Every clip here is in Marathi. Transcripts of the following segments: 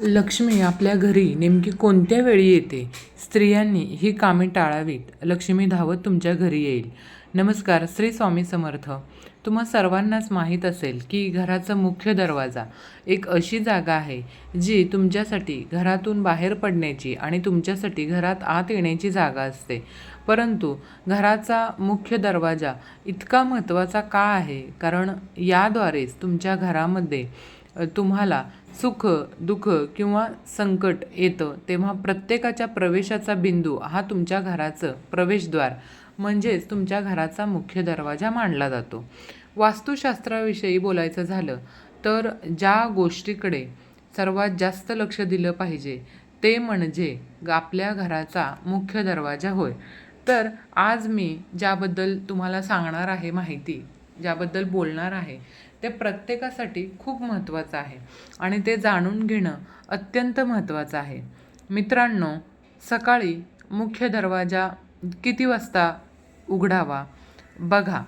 लक्ष्मी आपल्या घरी नेमकी कोणत्या वेळी येते? स्त्रियांनी ही कामे टाळावीत. लक्ष्मी धावत तुमच्या घरी येईल. नमस्कार श्री स्वामी समर्थ. तुम्हा सर्वांनाच माहीत असेल की घराचा मुख्य दरवाजा एक अशी जागा आहे जी तुमच्यासाठी घरातून बाहेर पडण्याची आणि तुमच्यासाठी घरात आत येण्याची जागा असते. परंतु घराचा मुख्य दरवाजा इतका महत्त्वाचा का आहे? कारण याद्वारेच तुमच्या घरामध्ये तुम्हाला सुख दुःख किंवा संकट येतं तेव्हा प्रत्येकाच्या प्रवेशाचा बिंदू हा तुमच्या घराचं प्रवेशद्वार म्हणजेच तुमच्या घराचा मुख्य दरवाजा मानला जातो. वास्तुशास्त्राविषयी बोलायचं झालं तर ज्या गोष्टीकडे सर्वात जास्त लक्ष दिलं पाहिजे ते म्हणजे आपल्या घराचा मुख्य दरवाजा होय. तर आज मी ज्याबद्दल तुम्हाला सांगणार आहे माहिती ज्याबद्दल बोलणार आहे ते प्रत्येकासाठी खूप महत्त्वाचं आहे. आणि ते जाणून घेणं अत्यंत महत्त्वाचं आहे. मित्रांनो सकाळी मुख्य दरवाजा किती वाजता उघडावा? बघा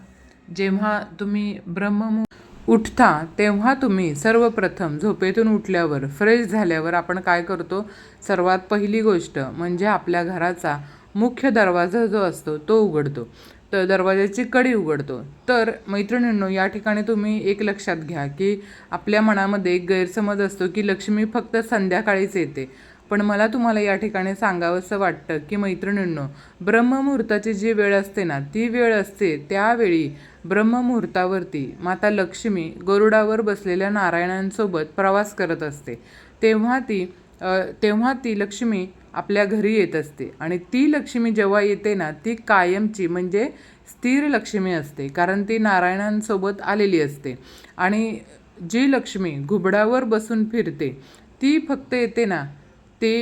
जेव्हा तुम्ही ब्रह्ममु उठता तेव्हा तुम्ही सर्वप्रथम झोपेतून उठल्यावर फ्रेश झाल्यावर आपण काय करतो? सर्वात पहिली गोष्ट म्हणजे आपल्या घराचा मुख्य दरवाजा जो असतो तो उघडतो. तर दरवाजाची कडी उघडतो. तर मैत्रिणींनो या ठिकाणी तुम्ही एक लक्षात घ्या की आपल्या मनामध्ये एक गैरसमज असतो की लक्ष्मी फक्त संध्याकाळीच येते. पण मला तुम्हाला या ठिकाणी सांगावंसं वाटतं की मैत्रिणींनो ब्रह्ममुहूर्ताची जी वेळ असते ना ती वेळ असते त्यावेळी ब्रह्ममुहूर्तावरती माता लक्ष्मी गरुडावर बसलेल्या नारायणांसोबत प्रवास करत असते. तेव्हा ती तेव्हा ती लक्ष्मी आपल्या घरी येत असते. आणि ती लक्ष्मी जेव्हा येते ना ती कायमची म्हणजे स्थिर लक्ष्मी असते. कारण ती नारायणांसोबत आलेली असते. आणि जी लक्ष्मी घुबडावर बसून फिरते ती फक्त येते ना ते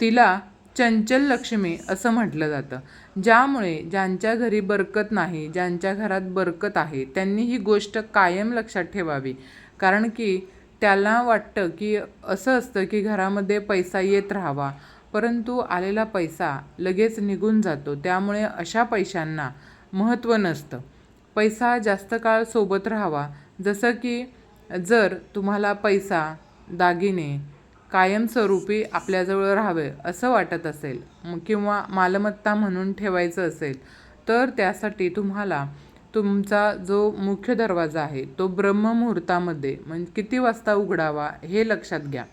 तिला चंचल लक्ष्मी असं म्हटलं जातं. ज्यामुळे ज्यांच्या घरी बरकत नाही ज्यांच्या घरात बरकत आहे त्यांनी ही गोष्ट कायम लक्षात ठेवावी. कारण की त्याला वाटतं की असं असतं की घरामध्ये पैसा येत राहावा. परंतु आलेला पैसा लगेच निघून जातो. त्यामुळे अशा पैशांना महत्त्व नसतं. पैसा जास्त काळ सोबत राहावा. जसं की जर तुम्हाला पैसा दागिने कायमस्वरूपी आपल्याजवळ राहावे असं वाटत असेल किंवा मालमत्ता म्हणून ठेवायचं असेल तर त्यासाठी तुम्हाला तुमचा जो मुख्य दरवाजा आहे तो ब्रह्ममुहूर्तामध्ये म्हणजे किती वाजता उघडावा हे लक्षात घ्या.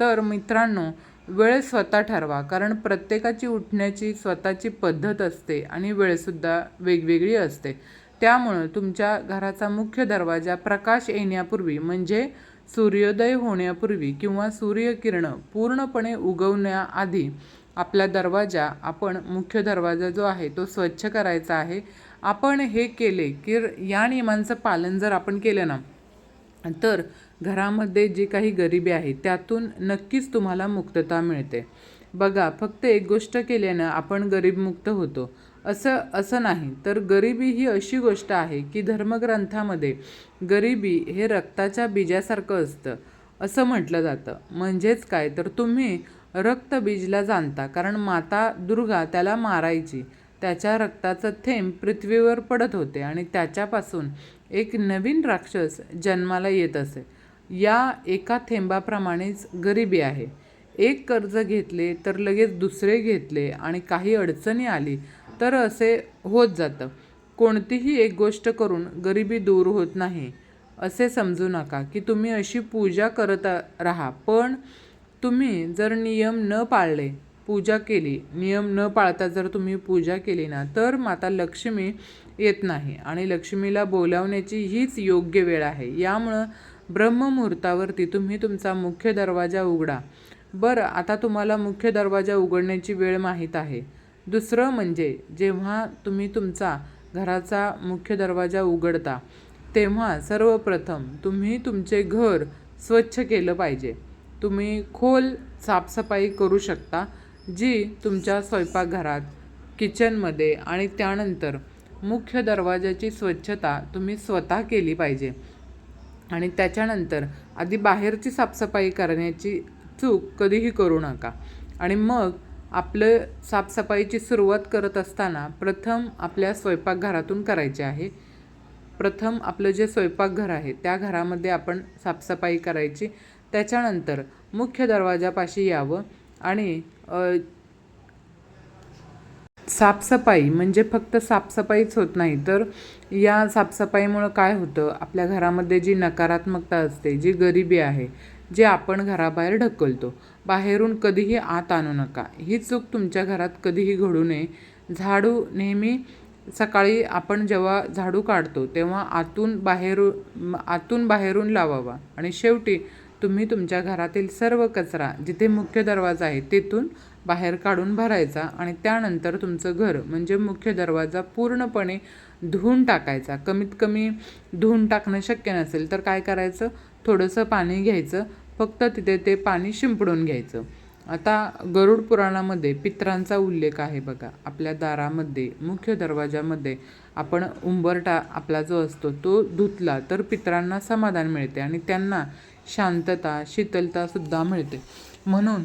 तर मित्रांनो वेळ स्वतः ठरवा. कारण प्रत्येकाची उठण्याची स्वतःची पद्धत असते आणि वेळसुद्धा वेगवेगळी असते. त्यामुळं तुमच्या घराचा मुख्य दरवाजा प्रकाश येण्यापूर्वी म्हणजे सूर्योदय होण्यापूर्वी किंवा सूर्यकिरणं पूर्णपणे उगवण्याआधी आपला दरवाजा आपण मुख्य दरवाजा जो आहे तो स्वच्छ करायचा आहे. आपण हे केले की या नियमांचं पालन जर आपण केलं ना तर घरामध्ये जी काही गरिबी आहे त्यातून नक्कीच तुम्हाला मुक्तता मिळते. बघा फक्त एक गोष्ट केल्यानं आपण गरीबमुक्त होतो. असं असं नाही तर गरिबी ही अशी गोष्ट आहे की धर्मग्रंथामध्ये गरिबी हे रक्ताच्या बीजासारखं असतं असं म्हटलं जातं. म्हणजेच काय? तर तुम्ही रक्तबीजला जाणता कारण माता दुर्गा त्याला मारायची. त्याच्या रक्ताचं थेंब पृथ्वीवर पडत होते आणि त्याच्यापासून एक नवीन राक्षस जन्माला येत असे. या एका थेंबाप्रमाणेच गरिबी आहे. एक कर्ज घेतले तर लगेच दुसरे घेतले आणि काही अडचणी आली तर असे होत जातं. कोणतीही एक गोष्ट करून गरिबी दूर होत नाही. असे समजू नका की तुम्ही अशी पूजा करत राहा पण तुम्ही जर नियम न पाळले पूजा केली. नियम न पाळता जर तुम्ही पूजा केली ना तर माता लक्ष्मी येत नाही आणि लक्ष्मीला बोलावण्याची हीच योग्य वेळ आहे. यामुळं ब्रह्ममुहूर्तावरती तुम्ही तुमचा मुख्य दरवाजा उघडा. बरं आता तुम्हाला मुख्य दरवाजा उघडण्याची वेळ माहीत आहे. दुसरं म्हणजे जेव्हा तुम्ही तुमचा घराचा मुख्य दरवाजा उघडता तेव्हा सर्वप्रथम तुम्ही तुमचे घर स्वच्छ केलं पाहिजे. तुम्ही खोल साफसफाई करू शकता. जी तुमच्या स्वयंपाकघरात किचनमध्ये आणि त्यानंतर मुख्य दरवाजाची स्वच्छता तुम्ही स्वतः केली पाहिजे. आणि त्याच्यानंतर आधी बाहेरची साफसफाई करण्याची चूक कधीही करू नका. आणि मग आपलं साफसफाईची सुरुवात करत असताना प्रथम आपल्या स्वयंपाकघरातून करायची आहे. प्रथम आपलं जे स्वयंपाकघर आहे त्या घरामध्ये आपण साफसफाई करायची. त्याच्यानंतर मुख्य दरवाजापाशी यावं आणि साफसफाई म्हणजे फक्त साफसफाईच होत नाही. तर या साफसफाईमुळं काय होतं? आपल्या घरामध्ये जी नकारात्मकता असते जी गरिबी आहे जे आपण घराबाहेर ढकलतो. बाहेरून कधीही आत आणू नका. ही चूक तुमच्या घरात कधीही घडू नये. झाडू नेहमी सकाळी आपण जेव्हा झाडू काढतो तेव्हा आतून बाहेरून आतून बाहेरून लावावा. आणि शेवटी तुम्ही तुमच्या घरातील सर्व कचरा जिथे मुख्य दरवाजा आहे तेथून बाहेर काढून भरायचा आणि त्यानंतर तुमचं घर म्हणजे मुख्य दरवाजा पूर्णपणे धुवून टाकायचा. कमीत कमी धुवून टाकणं शक्य नसेल तर काय करायचं? थोडंसं पाणी घ्यायचं. फक्त तिथे ते पाणी शिंपडून घ्यायचं. आता गरुड पुराणामध्ये पित्रांचा उल्लेख आहे बघा. आपल्या दारामध्ये मुख्य दरवाजामध्ये आपण उंबरटा आपला जो असतो तो धुतला तर पित्रांना समाधान मिळते आणि त्यांना शांतता शीतलतासुद्धा मिळते. म्हणून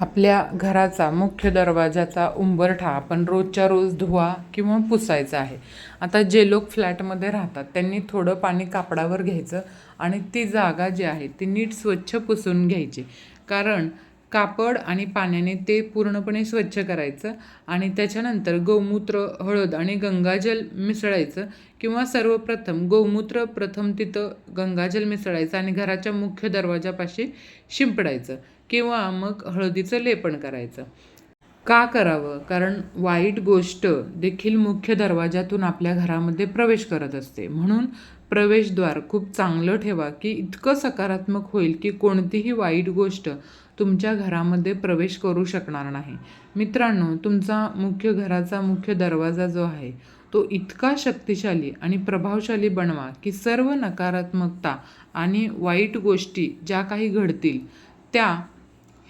आपल्या घराचा मुख्य दरवाजाचा उंबरठा आपण रोजच्या रोज धुवा किंवा पुसायचा आहे. आता जे लोक फ्लॅटमध्ये राहतात त्यांनी थोडं पाणी कापडावर घ्यायचं आणि ती जागा जी आहे ती नीट स्वच्छ पुसून घ्यायची. कारण कापड आणि पाण्याने ते पूर्णपणे स्वच्छ करायचं आणि त्याच्यानंतर गोमूत्र हळद आणि गंगाजल मिसळायचं किंवा सर्वप्रथम गोमूत्र प्रथम तिथं गंगाजल मिसळायचं आणि घराच्या मुख्य दरवाजापाशी शिंपडायचं किंवा मग हळदीचं लेपन करायचं. का करावं? कारण वाईट गोष्ट देखील मुख्य दरवाजातून आपल्या घरामध्ये प्रवेश करत असते. म्हणून प्रवेशद्वार खूप चांगलं ठेवा की इतकं सकारात्मक होईल की कोणतीही वाईट गोष्ट तुमच्या घरामध्ये प्रवेश करू शकणार नाही. मित्रांनो तुमचा मुख्य घराचा मुख्य दरवाजा जो आहे तो इतका शक्तिशाली आणि प्रभावशाली बनवा की सर्व नकारात्मकता आणि वाईट गोष्टी ज्या काही घडतील त्या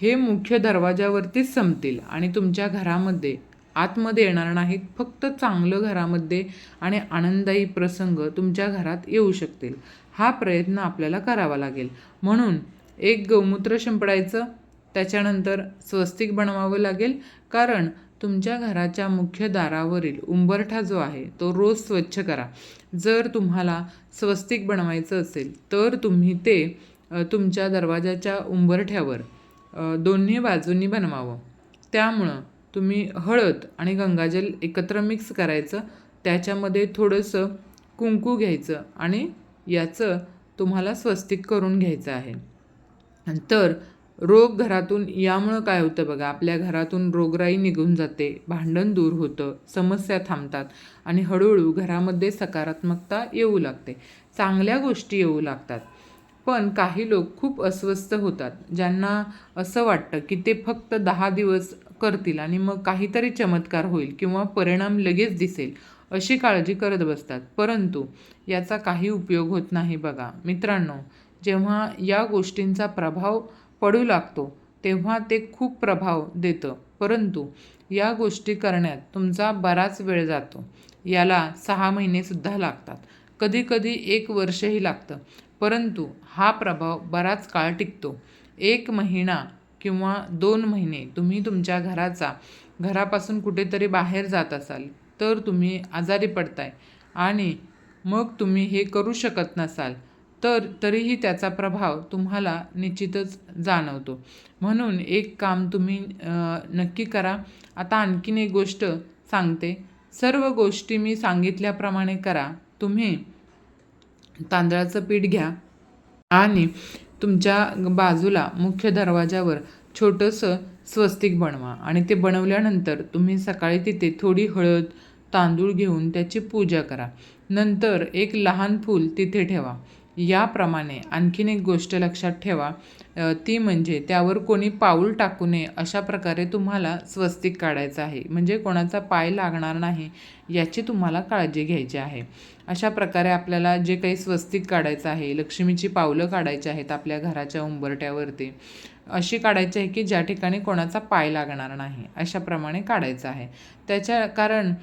हे मुख्य दरवाजावरतीच संपतील आणि तुमच्या घरामध्ये आतमध्ये येणार नाहीत. फक्त चांगलं घरामध्ये आणि आनंददायी प्रसंग तुमच्या घरात येऊ शकतील. हा प्रयत्न आपल्याला करावा लागेल. म्हणून एक गौमूत्र शिंपडायचं त्याच्यानंतर स्वस्तिक बनवावं लागेल कारण तुमच्या घराच्या मुख्य दारावरील उंबरठा जो आहे तो रोज स्वच्छ करा. जर तुम्हाला स्वस्तिक बनवायचं असेल तर तुम्ही ते तुमच्या दरवाजाच्या उंबरठ्यावर दोन्ही बाजूंनी बनवावं. त्यामुळं तुम्ही हळद आणि गंगाजल एकत्र मिक्स करायचं. त्याच्यामध्ये थोडंसं कुंकू घ्यायचं आणि याचं तुम्हाला स्वस्तिक करून घ्यायचं आहे. तर रोग घरातून यामुळं काय होतं बघा आपल्या घरातून रोगराई निघून जाते भांडण दूर होतं समस्या थांबतात आणि हळूहळू घरामध्ये सकारात्मकता येऊ लागते. चांगल्या गोष्टी येऊ लागतात. पण काही लोक खूप अस्वस्थ होतात ज्यांना असं वाटतं की ते फक्त दहा दिवस करतील आणि मग काहीतरी चमत्कार होईल किंवा परिणाम लगेच दिसेल अशी काळजी करत बसतात. परंतु याचा काही उपयोग होत नाही बघा. मित्रांनो जेव्हा या गोष्टींचा प्रभाव पडू लागतो तेव्हा ते खूप प्रभाव देतं. परंतु या गोष्टी करण्यात तुमचा बराच वेळ जातो. याला सहा महिनेसुद्धा लागतात. कधीकधी एक वर्षही लागतं. परंतु हा प्रभाव बराच काळ टिकतो. एक महिना किंवा दोन महिने तुम्ही तुमच्या घराचा घरापासून कुठेतरी बाहेर जात असाल तर तुम्ही आजारी पडताय. आणि मग तुम्ही हे करू शकत नसाल तर तरीही त्याचा प्रभाव तुम्हाला निश्चितच जाणवतो. म्हणून एक काम तुम्ही नक्की करा. आता आणखीन एक गोष्ट सांगते. सर्व गोष्टी मी सांगितल्याप्रमाणे करा. तुम्ही तांदळाचं पीठ घ्या आणि तुमच्या बाजूला मुख्य दरवाजावर छोटंसं स्वस्तिक बनवा. आणि ते बनवल्यानंतर तुम्ही सकाळी तिथे थोडी हळद तांदूळ घेऊन त्याची पूजा करा. नंतर एक लहान फूल तिथे ठेवा. याप्रमाणे आणखीन एक गोष्ट लक्षात ठेवा ती म्हणजे त्यावर कोणी पाऊल टाकू नये अशा प्रकारे तुम्हाला स्वस्तिक काढायचं आहे. म्हणजे कोणाचा पाय लागणार नाही याची तुम्हाला काळजी घ्यायची आहे. अशा प्रकारे आपल्याला जे काही स्वस्तिक काढायचं आहे लक्ष्मीची पावलं काढायची आहेत आपल्या घराच्या उंबरट्यावरती अशी काढायची आहे की ज्या ठिकाणी कोणाचा पाय लागणार नाही अशाप्रमाणे काढायचं आहे. त्याच्या कारण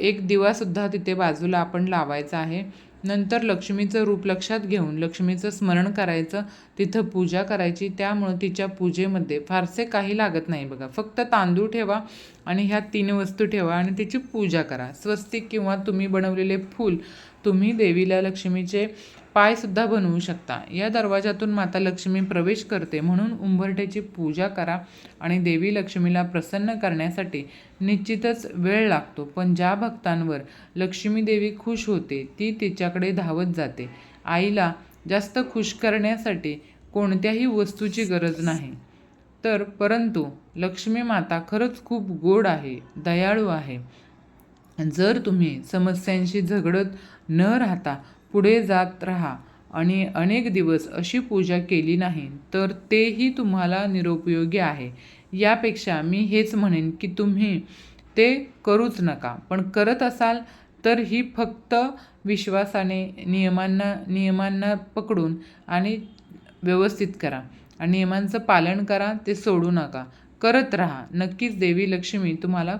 एक दिवासुद्धा तिथे बाजूला आपण लावायचा आहे. नंतर लक्ष्मीचं रूप लक्षात घेऊन लक्ष्मीचं स्मरण करायचं तिथं पूजा करायची त्यामुळं तिच्या पूजेमध्ये फारसे काही लागत नाही बघा. फक्त तांदूळ ठेवा आणि ह्या तीन वस्तू ठेवा आणि तिची पूजा करा. स्वस्तिक किंवा तुम्ही बनवलेले फूल तुम्ही देवीला लक्ष्मीचे पायसुद्धा बनवू शकता. या दरवाजातून माता लक्ष्मी प्रवेश करते. म्हणून उंबरठ्याची पूजा करा आणि देवी लक्ष्मीला प्रसन्न करण्यासाठी निश्चितच वेळ लागतो. पण ज्या भक्तांवर लक्ष्मी देवी खुश होते ती तिच्याकडे धावत जाते. आईला जास्त खुश करण्यासाठी कोणत्याही वस्तूची गरज नाही. तर परंतु लक्ष्मी माता खरंच खूप गोड आहे दयाळू आहे. जर तुम्ही समस्यांशी झगडत न राहता पुढे जात राहा आणि अनेक दिवस अशी पूजा केली नाही तर तेही तुम्हाला निरुपयोगी आहे. यापेक्षा मी हेच म्हणेन की तुम्ही ते करूच नका. पण करत असाल तर ही फक्त विश्वासाने नियमांना नियमांना पकडून आणि व्यवस्थित करा आणि नियमांचं पालन करा ते सोडू नका. करत राहा. नक्कीच देवी लक्ष्मी तुम्हाला